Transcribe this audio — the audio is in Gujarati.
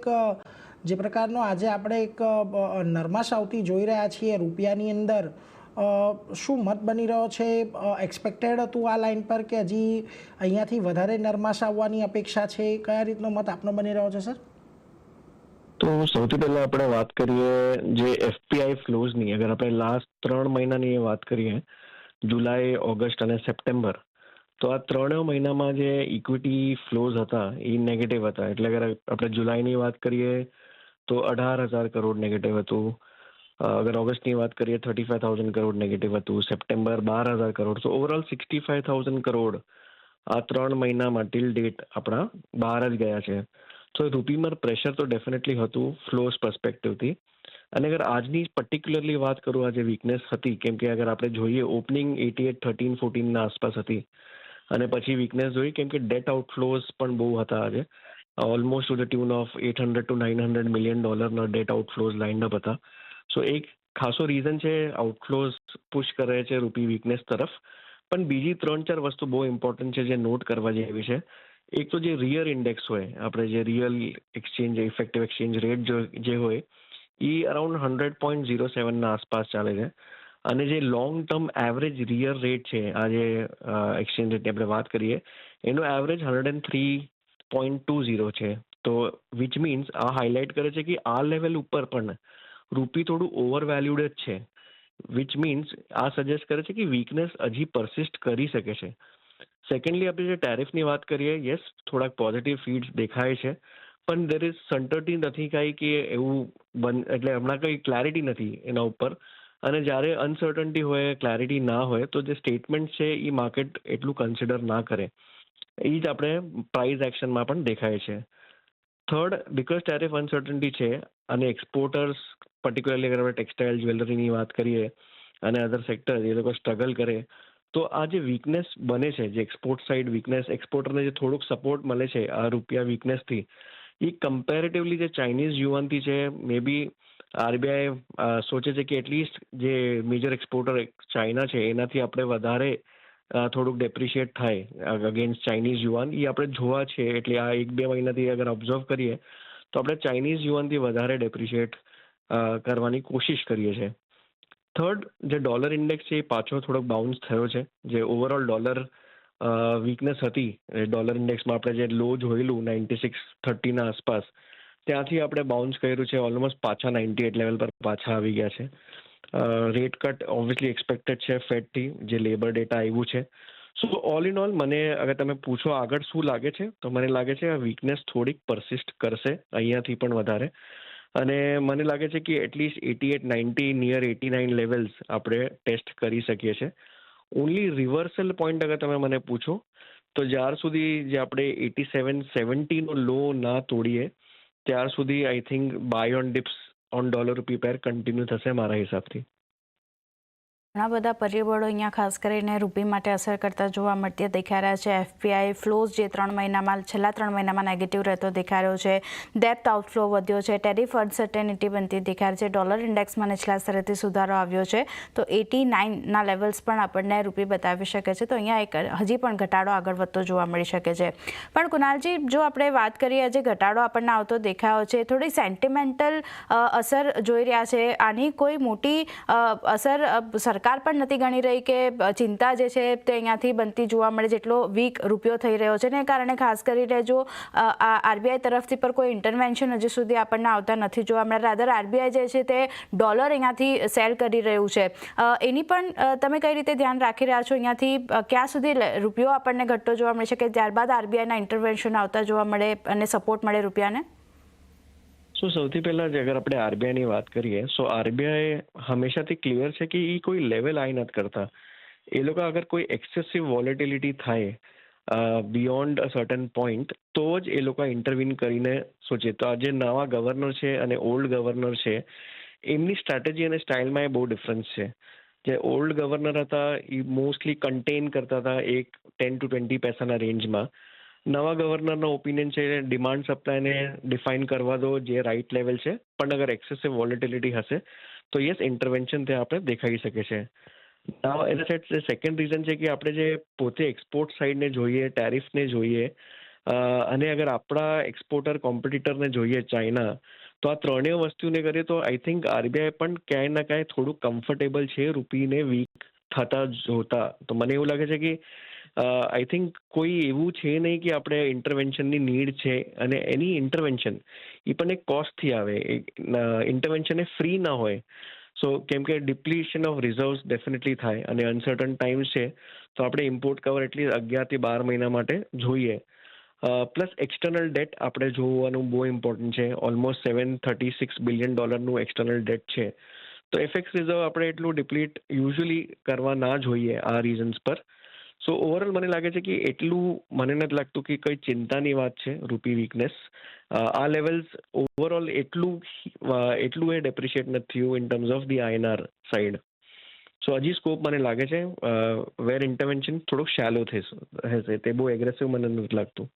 એક જે પ્રકારનો આજે આપણે એક નરમાશ આવતી જોઈ રહ્યા છીએ રૂપિયાની અંદર શું મત બની રહ્યો છે? એક્સપેક્ટેડ હતું આ લાઈન પર કે હજી અહીંયાથી વધારે નરમાશ આવવાની અપેક્ષા છે? કયા રીતનો મત આપનો બની રહ્યો છે, સર? તો સૌથી પહેલા આપણે વાત કરીએ જે એફપીઆઈ ફ્લોઝની અગર આપણે લાસ્ટ ત્રણ મહિનાની વાત કરીએ, જુલાઈ, ઓગસ્ટ અને સપ્ટેમ્બર તો આ ત્રણેય મહિનામાં જે ઇક્વિટી ફ્લોઝ હતા, એ નેગેટિવ હતા. એટલે અગર આપણે જુલાઈની વાત કરીએ તો અઢાર હજાર કરોડ નેગેટિવ હતું. અગર ઓગસ્ટની વાત કરીએ thirty five thousand crore negative હતું. સપ્ટેમ્બર બાર હજાર કરોડ. તો overall sixty five thousand crore આ ત્રણ મહિનામાં ટીલ ડેટ આપણા બહાર જ ગયા છે. તો રૂપીમાં પ્રેશર તો ડેફિનેટલી હતું ફ્લોઝ પર્સપેક્ટિવથી અને અગર આજની પર્ટિક્યુલરલી વાત કરું આજે વીકનેસ હતી, કેમ કે અગર આપણે જોઈએ ઓપનિંગ એટી એટ થર્ટીન ફોર્ટીનના આસપાસ હતી અને પછી વીકનેસ જોઈ કેમ કે ડેટ આઉટફ્લોઝ પણ બહુ હતા આજે. Almost to the tune of eight hundred to nine hundred million ડોલરના ડેટ આઉટફ્લોઝ લાઇન્ડ અપ હતા. સો એક ખાસો રીઝન છે આઉટફ્લોઝ પુશ કરે છે રૂપી વીકનેસ તરફ. પણ બીજી ત્રણ ચાર વસ્તુ બહુ ઇમ્પોર્ટન્ટ છે જે નોટ કરવા જેવી છે. એક તો જે રિયર ઇન્ડેક્સ હોય, આપણે જે real exchange effective exchange rate જે હોય એ અરાઉન્ડ હંડ્રેડ પોઈન્ટ ઝીરો સેવનના આસપાસ ચાલે છે. અને જે long term average REER rate છે, આ જે એક્સચેન્જ રેટની આપણે વાત કરીએ, એનો average hundred and three point two zero છે. તો વિચ મીન્સ આ હાઇલાઇટ કરે છે કે આ લેવલ ઉપર પણ રૂપી થોડું ઓવર વેલ્યુડ જ છે. વિચ મીન્સ આ સજેસ્ટ કરે છે કે વીકનેસ હજી પરસિસ્ટ કરી શકે છે. સેકન્ડલી આપણે જે ટેરિફની વાત કરીએ યસ થોડાક પોઝિટિવ ફીડ્સ દેખાય છે. પણ દેર ઇઝ સન્ટર્ટી નથી કાંઈ કે એવું બન, એટલે હમણાં કંઈ ક્લેરિટી નથી એના ઉપર. અને જ્યારે અનસર્ટન્ટી હોય ક્લેરિટી ના હોય, તો જે સ્ટેટમેન્ટ છે એ માર્કેટ એટલું કન્સિડર ના કરે. એ જ આપણે પ્રાઇઝ એક્શનમાં પણ દેખાય છે. થર્ડ બિકોઝ ટેરિફ અનસર્ટન્ટી છે, અને એક્સપોર્ટર્સ પર્ટિક્યુલરલી અગર આપણે ટેક્સટાઇલ જ્વેલરીની વાત કરીએ, અને અધર સેક્ટર એ લોકો સ્ટ્રગલ કરે, તો આ જે વીકનેસ બને છે, જે એક્સપોર્ટ સાઇડ વીકનેસ એક્સપોર્ટરને જે થોડુંક સપોર્ટ મળે છે, આ રૂપિયા વીકનેસથી એ કમ્પેરેટિવલી જે ચાઇનીઝ યુવાનથી છે મે બી આરબીઆઈ સોચે છે કે એટલીસ્ટ જે મેજર એક્સપોર્ટર ચાઇના છે, એનાથી આપણે વધારે થોડુંક ડેપ્રિશિએટ થાય અગેન્સ્ટ ચાઇનીઝ યુવાન એ આપણે જોવા છે, એટલે આ એક બે મહિનાથી અગર ઓબ્ઝર્વ કરીએ, તો આપણે ચાઇનીઝ યુવાનથી વધારે ડેપ્રિશિએટ કરવાની કોશિશ કરીએ છીએ થર્ડ જે ડોલર ઇન્ડેક્સ છે, એ પાછો થોડોક બાઉન્સ થયો છે. જે ઓવરઓલ ડોલર વીકનેસ હતી ડોલર ઇન્ડેક્સમાં આપણે જે લો જોયેલું નાઇન્ટી સિક્સ થર્ટીના આસપાસ ત્યાંથી આપણે બાઉન્સ કર્યું છે ઓલમોસ્ટ પાછા નાઇન્ટી એટ લેવલ પર પાછા આવી ગયા છે. રેટ કટ ઓબ્વિયસલી એક્સપેક્ટેડ છે ફેટથી જે લેબર ડેટા આવ્યું છે. સો ઓલ ઇન ઓલ મને અગર તમે પૂછો આગળ શું લાગે છે, તો મને લાગે છે આ વીકનેસ થોડીક પરસિસ્ટ કરશે, અહીંયાથી પણ વધારે. અને મને લાગે છે કે at least eighty eight ninety near eighty nine levels આપણે ટેસ્ટ કરી શકીએ છીએ. ઓનલી રિવર્સલ પોઈન્ટ અગર તમે મને પૂછો, તો જ્યાર સુધી જે આપણે એટી સેવન સેવન્ટીનો લો ના તોડીએ ત્યાર સુધી I think buy on dips on dollar rupee pair continue થશે મારા હિસાબથી. ઘણા બધા પરિબળો અહીંયા ખાસ કરીને રૂપી માટે અસર કરતા જોવા મળતી દેખાઈ રહ્યા છે. એફપીઆઈ ફ્લોઝ જે ત્રણ મહિનામાં, છેલ્લા ત્રણ મહિનામાં નેગેટિવ રહેતો દેખાઈ રહ્યો છે. ડેપ્થ આઉટફ્લો વધ્યો છે. ટેરિફ અનસર્ટેનિટી બનતી દેખાય છે. ડોલર ઇન્ડેક્સમાં નીચલા સ્તરેથી સુધારો આવ્યો છે. તો એટી નાઇનના લેવલ્સ પણ આપણને રૂપી બતાવી શકે છે. તો અહીંયા એક હજી પણ ઘટાડો આગળ વધતો જોવા મળી શકે છે. પણ કુનાલજી જો આપણે વાત કરીએ જે ઘટાડો આપણને આવતો દેખાયો છે. થોડી સેન્ટિમેન્ટલ અસર જોઈ રહ્યા છે. આની કોઈ મોટી અસર સરકાર પણ નથી ગણી રહી કે ચિંતા જે છે તે અહીંયાથી બનતી જોવા મળે જેટલો વીક રૂપિયો થઈ રહ્યો છે ને કારણે ખાસ કરીને જો આ આરબીઆઈ તરફથી પર કોઈ ઇન્ટરવેન્શન હજી સુધી આપણને આવતા નથી જોવા મળે રાધર આરબીઆઈ જે છે તે ડોલર અહીંયાથી સેલ કરી રહ્યું છે. એની પણ તમે કઈ રીતે ધ્યાન રાખી રહ્યા છો અહીંયાથી? ક્યાં સુધી રૂપિયો આપણને ઘટતો જોવા મળે છે કે ત્યારબાદ આરબીઆઈના ઇન્ટરવેન્શન આવતા જોવા મળે અને સપોર્ટ મળે રૂપિયાને? સો સૌથી પહેલાં જે અગર આપણે આરબીઆઈની વાત કરીએ સો આરબીઆઈ હંમેશાથી ક્લિયર છે કે એ કોઈ લેવલ આઈ નથી કરતા. એ લોકો અગર કોઈ એક્સેસિવ વોલેટિલિટી થાય બિયોન્ડ અ સર્ટન પોઈન્ટ તો જ એ લોકો ઇન્ટરવ્યુન કરીને સોચે. તો આ જે નવા ગવર્નર છે અને ઓલ્ડ ગવર્નર છે, એમની સ્ટ્રેટેજી અને સ્ટાઇલમાં એ બહુ ડિફરન્સ છે. જે ઓલ્ડ ગવર્નર હતા એ મોસ્ટલી કન્ટેન કરતા હતા એક ટેન ટુ ટ્વેન્ટી પૈસાના રેન્જમાં નવા ગવર્નરનો ઓપિનિયન છે ડિમાન્ડ સપ્લાયને ડિફાઇન કરવા દો જે રાઇટ લેવલ છે. પણ અગર એક્સેસિવ વોલેટિલિટી હશે, તો યસ ઇન્ટરવેન્શન ત્યાં આપણે દેખાઈ શકે છે. એના સાઈડ સેકન્ડ રીઝન છે કે આપણે જે પોતે એક્સપોર્ટ સાઈડને જોઈએ ટેરિફને જોઈએ અને અગર આપણા એક્સપોર્ટર કોમ્પિટિટરને જોઈએ ચાઇના તો આ ત્રણેય વસ્તુને કરીએ તો આઈ થિંક આરબીઆઈ પણ ક્યાંય ના ક્યાંય થોડુંક કમ્ફર્ટેબલ છે, રૂપીને વીક થતા જોતા. તો મને એવું લાગે છે કે આઈ થિંક કોઈ એવું છે નહીં કે આપણે ઇન્ટરવેન્શનની નીડ છે અને એની ઇન્ટરવેન્શન એ પણ એક કોસ્ટથી આવે. ઇન્ટરવેન્શન એ ફ્રી ના હોય. સો કેમ કે ડિપ્લીશન ઓફ રિઝર્વ્સ ડેફિનેટલી થાય અને અનસર્ટન ટાઈમ છે, તો આપણે ઇમ્પોર્ટ કવર એટલી અગિયારથી બાર મહિના માટે જોઈએ. પ્લસ એક્સટર્નલ ડેટ આપણે જોવાનું બહુ ઇમ્પોર્ટન્ટ છે. Almost seven thirty six billion ડોલરનું એક્સટર્નલ ડેટ છે. તો એફએક્સ રિઝર્વ આપણે એટલું ડિપ્લીટ યુઝ્યુઅલી કરવા ના જોઈએ આ રીઝન્સ પર. સો ઓવરઓલ મને લાગે છે કે એટલું મને નથી લાગતું કે કઈ ચિંતાની વાત છે રૂપી વીકનેસ આ લેવલ્સ ઓવરઓલ એટલું એટલું એ ડેપ્રિશિએટ નથી થયું in terms of the INR side so હજી સ્કોપ મને લાગે છે વેર ઇન્ટરવેન્શન થોડુંક શેલો થશે તે બહુ એગ્રેસિવ મને નથી લાગતું.